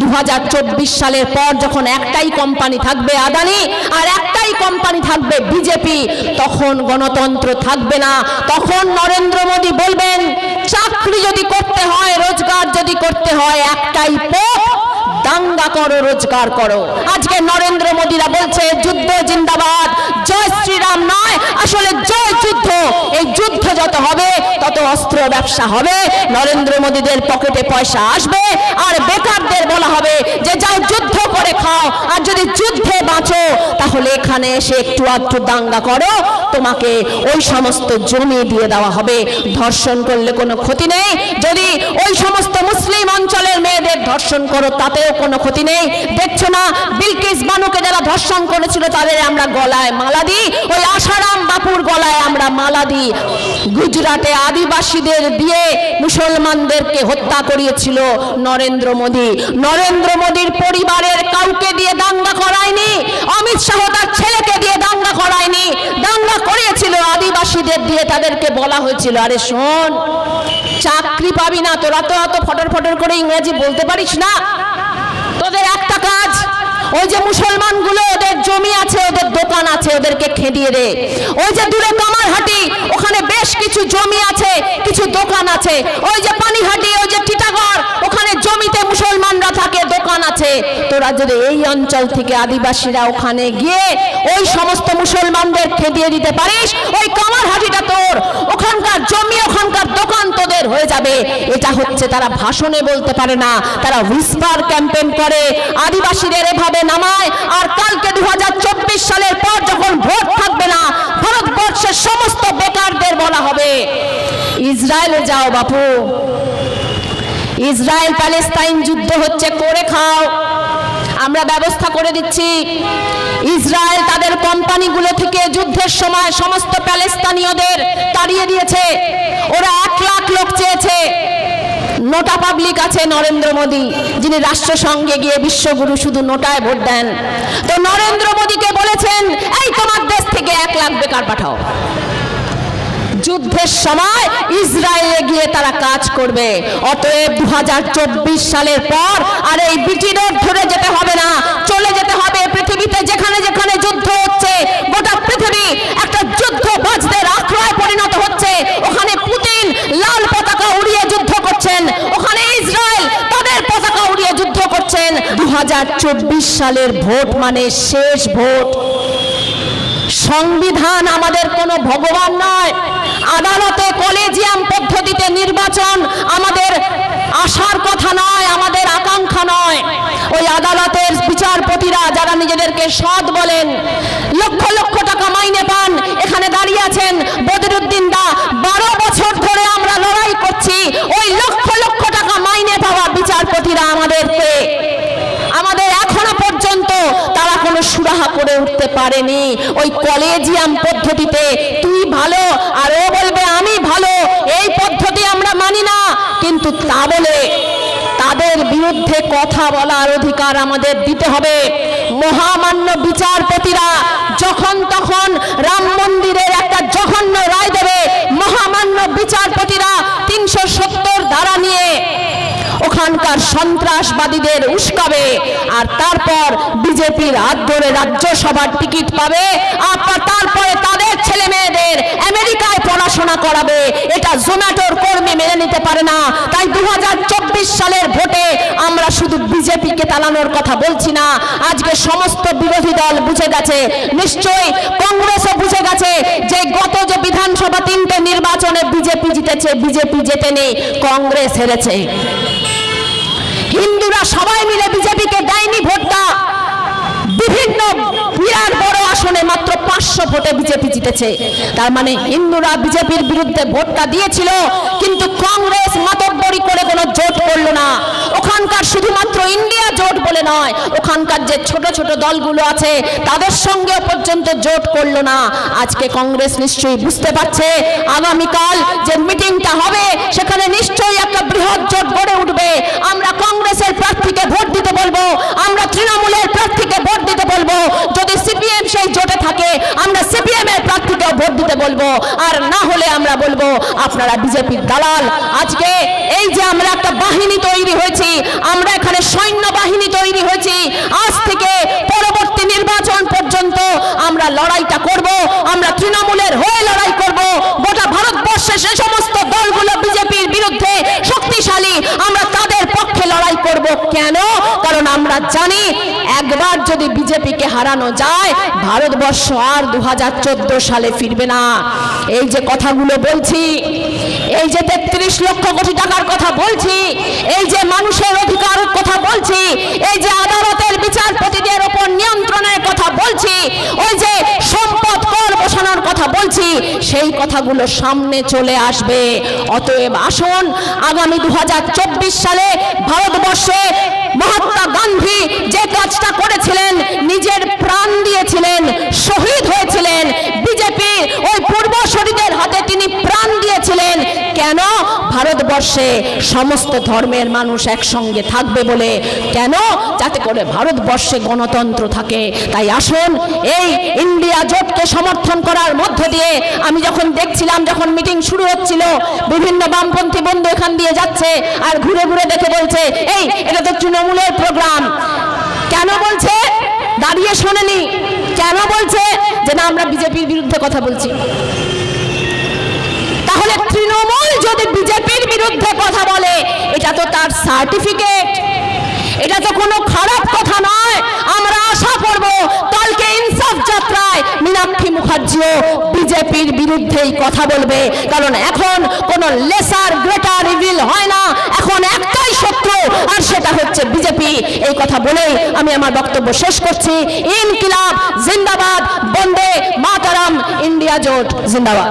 দু হাজার চব্বিশ সালের পর যখন একটাই কোম্পানি থাকবে আদানি আর একটাই কোম্পানি থাকবে বিজেপি তখন গণতন্ত্র থাকবে না। তখন নরেন্দ্র মোদী বলবেন, চাকরি যদি করতে হয়, রোজগার যদি করতে হয়, একটাই পথ, দাঙ্গা করো, রোজগার করো। আজকে নরেন্দ্র মোদীরা বলছে, যুদ্ধ জিন্দাবাদ, জয় শ্রীরাম নয়, আসলে জয় যুদ্ধ। এই যুদ্ধ যত হবে, তত অস্ত্র ব্যবসা হবে। নরেন্দ্র মোদীদের পকেটে পয়সা আসবে, আর বেকারদের বলা হবে যে, যাও যুদ্ধ করে খাও, আর যদি যুদ্ধে বাঁচো, তাহলে এখানে এসে একটু আধটু দাঙ্গা করো। তোমাকে ওই সমস্ত জমি দিয়ে দেওয়া হবে। ধর্ষণ করলে কোনো ক্ষতি নেই। যদি ওই সমস্ত মুসলিম অঞ্চলের মেয়েদের ধর্ষণ করো, তাতেও কোনো ক্ষতি নেই। দেখছ না, বিলকিস বানুকে যারা ধর্ষণ করেছিল, তাদের আমরা গলায় মালা দিই। ওই আমরা মালা দিই গুজরাটে আদিবাসীদের দিয়ে মুসলমানদেরকে হত্যা করিয়েছিল নরেন্দ্র মোদী। নরেন্দ্র মোদীর পরিবারের কাউকে দিয়ে দাঙ্গা করায়নি, অমিত শাহ তার ছেলেকে দিয়ে দাঙ্গা করায়নি। দাঙ্গা করিয়েছিল আদিবাসীদের দিয়ে, তাদেরকে বলা হয়েছিল, আরে শোন, চাকরি পাবি না, তোরা তো অত ফটর ফটর করে ইংরেজি বলতে পারিস না। তোদের একটা কাজ, ওই যে মুসলমানগুলো জমি আছে, ওদের দোকান আছে, ওদেরকে খেদিয়ে দে। ওই যে দূরে কামারহাটি, ওখানে বেশ কিছু জমি আছে, কিছু দোকান আছে। ওই যে পানিহাটি, ওই যে টিটাগড়, ওখানে জমিতে মুসলমানরা থাকে, দোকান আছে। তোরা যদি এই অঞ্চল থেকে আদিবাসীরা ওখানে গিয়ে ওই সমস্ত মুসলমানদের খেদিয়ে দিতে পারিস, ওই কামারহাটিটা তোর। ওখানকার জমি, ওখানকার তোদের হয়ে যাবে। এটা হচ্ছে তারা ভাষণে বলতে পারে না। তারা হুইসপার ক্যাম্পেইন করে। আদিবাসীদের এভাবে নামায়। আর কালকে দু সালের পর যখন ভোট থাকবে না, ভারতবর্ষের সমস্ত বেকারদের বলা হবে, ইসরায়েলে যাও বাপু। ইসরায়েল প্যালেস্তাইন যুদ্ধ হচ্ছে, করে খাও। আমরা ব্যবস্থা করে দিচ্ছি। ইসরায়েল তাদের কোম্পানিগুলো থেকে যুদ্ধের সময় সমস্ত প্যালেস্তানীয়দের তাড়িয়ে দিয়েছে। ওরা লোক চেয়েছে। নোটা পাবলিক আছে নরেন্দ্র মোদী, যিনি রাষ্ট্রসংঘে গিয়ে বিশ্বগুরু শুধু নোটায় ভোট দেন। তো নরেন্দ্র মোদীকে বলেছেন, এই তোমার দেশ থেকে এক লাখ বেকার পাঠাও। যুদ্ধের সময় ইসরায়েলে গিয়ে তারা কাজ করবে। অতএব দু হাজার চব্বিশ সালের পর আর এই বিটি রোড ধরে যেতে হবে না। চলে যেতে হবে পৃথিবীতে যেখানে যেখানে যুদ্ধ হচ্ছে গোটা পৃথিবী একটা যুদ্ধ বাজদের আখড়ায় পরিণত হচ্ছে ওখানে পুতিন লাল পতাকা উড়িয়ে যুদ্ধ করছেন ওখানে ইসরায়েল তাদের পতাকা উড়িয়ে যুদ্ধ করছেন দু সালের ভোট মানে শেষ ভোট। সংবিধান আমাদের কোনো ভগবান নয়। আদালতে কলেজিয়াম পদ্ধতিতে নির্বাচন আমাদের আশার কথা নয়, আমাদের আকাঙ্ক্ষা নয়। ওই আদালতের বিচারপতিরা যারা নিজেদেরকে সৎ বলেন, লক্ষ লক্ষ টাকা মাইনে পান, এখানে দাঁড়িয়ে আছেন বদরুদ্দিন দা। বারো বছর ধরে আমরা লড়াই করছি ওই লক্ষ লক্ষ টাকা মাইনে পাওয়া বিচারপতিরা আমাদেরকে আমাদের এখনও পর্যন্ত তারা কোনো সুরাহা করে উঠতে পারেনি। ওই কলেজিয়াম পদ্ধতিতে, তুই ভালো, আর ও বলবে, আমি ভালো, এই পদ্ধতি আমরা মানি না। কিন্তু তা বলে, তাদের বিরুদ্ধে কথা বলার অধিকার আমাদের দিতে হবে। মহামান্য বিচারপতিরা যখন তখন রাম মন্দিরের একটা জঘন্য রায় দেবে। মহামান্য বিচারপতিরা তিনশো সত্তর ওখানকার সন্ত্রাসবাদীদের উস্কাবে। আর তারপর বিজেপির হাত ধরে রাজ্যসভার টিকিট পাবে। আর তারপরে তাদের ছেলে মেয়েদের আমেরিকায় পড়াশোনা করাবে। এটা জোম্যাটোর কর্মী মেনে নিতে পারে না। তাই দুই হাজার চব্বিশ সালের ভোটে আমরা শুধু বিজেপিকে তাড়ানোর কথা বলছি না। আজকে সমস্ত বিরোধী দল বুঝে গেছে। নিশ্চয়ই কংগ্রেসও বুঝে গেছে যে গত যে বিধানসভা তিনটে নির্বাচনে বিজেপি জিতেছে, বিজেপি জেতেনি, কংগ্রেস হেরেছে। হিন্দুরা সবাই মিলে বিজেপিকে দেয়নি ভোটটা। বিভিন্ন বিরাট বড় আসনে মাত্র পাঁচশো ভোটে বিজেপি জিতেছে। তার মানে হিন্দুরা বিজেপির বিরুদ্ধে ভোটটা দিয়েছিল, কিন্তু কংগ্রেস মাতব্বরি করে কোনো জোট করল না। ওখানকার শুধুমাত্র ইন্ডিয়া জোট বলে নয়, ওখানকার যে ছোট ছোট দলগুলো আছে, তাদের সঙ্গে পর্যন্ত জোট করল না। আজকে কংগ্রেস নিশ্চয়ই বুঝতে পারছে, আগামীকাল যে মিটিংটা হবে, সেখানে নিশ্চয়ই একটা বৃহৎ জোট গড়ে উঠবে। আমরা কংগ্রেসের প্রার্থীকে ভোট দিতে বলব, আমরা তৃণমূলের প্রার্থীকে ভোট দিতে বলব। যদি সিপিএম সেই জোটে থাকে, আমরা সিপিএম এর প্রার্থীকেও ভোট দিতে বলব। আর না হলে আমরা বলব, আপনারা বিজেপির দালাল। আজকে এই যে আমরা একটা বাহিনী তৈরি হয়েছি, আমরা এখানে সৈন্য বাহিনী তৈরি হয়েছি, আজ থেকে পরবর্তী নির্বাচন পর্যন্ত আমরা লড়াইটা করব, আমরা তৃণমূলের হয়ে লড়াই করব। গোটা ভারতবর্ষে সে সমস্ত দলগুলো বিজেপির বিরুদ্ধে শক্তিশালী, আমরা তাদের পক্ষে লড়াই করব কেন? জানি একবার যদি বিজেপিকে হারানো যায়, ভারতবর্ষ আর দুহাজার চোদ্দ সালে ফিরবে না। এই যে কথাগুলো বলছি, এই যে তেত্রিশ লক্ষ কোটি টাকার কথা বলছি, এই যে মানুষের অধিকার কথা বলছি, এই যে আদালতের বিচারপতিদের ওপর নিয়ন্ত্রণের কথা বলছি, ওই যে সম্পদ কর বসানোর কথা বলছি সেই কথাগুলো সামনে চলে আসবে। অতএব আসুন, আগামী দু হাজার চব্বিশ সালে ভারতবর্ষে মহাত্মা গান্ধী যে কাজটা করেছিলেন, নিজের ভারতবর্ষে সমস্ত ধর্মের মানুষ একসঙ্গে থাকবে বলে কেন? যাতে করে ভারতবর্ষে গণতন্ত্র থাকে। তাই আসুন, এই ইন্ডিয়া জোটকে সমর্থন করার মধ্য দিয়ে আমি যখন দেখছিলাম, যখন মিটিং শুরু হচ্ছিল, বিভিন্ন বামপন্থী বন্ধু এখান দিয়ে যাচ্ছে আর ঘুরে ঘুরে দেখে বলছে, এই, এটা তো তৃণমূলের প্রোগ্রাম। কেন বলছে? দাঁড়িয়ে শোনেনি। কেন বলছে? যে না, আমরা বিজেপির বিরুদ্ধে কথা বলছি। তাহলে তৃণমূল যদি বিজেপির বিরুদ্ধে কথা বলে, এটা তো তার সার্টিফিকেট এটা তো কোনো খারাপ কথা নয়। আমরা আশা করব কালকে ইনসাফ যাত্রায় মীনাক্ষী মুখার্জিও বিজেপির বিরুদ্ধেই কথা বলবে। কারণ এখন কোনো লেসার গ্রেটার রিভিল হয় না। এখন একটাই শত্রু, আর সেটা হচ্ছে বিজেপি। এই কথা বলেই আমি আমার বক্তব্য শেষ করছি। ইনকিলাব, জিন্দাবাদ, বন্দে মাতারাম, ইন্ডিয়া জোট, জিন্দাবাদ।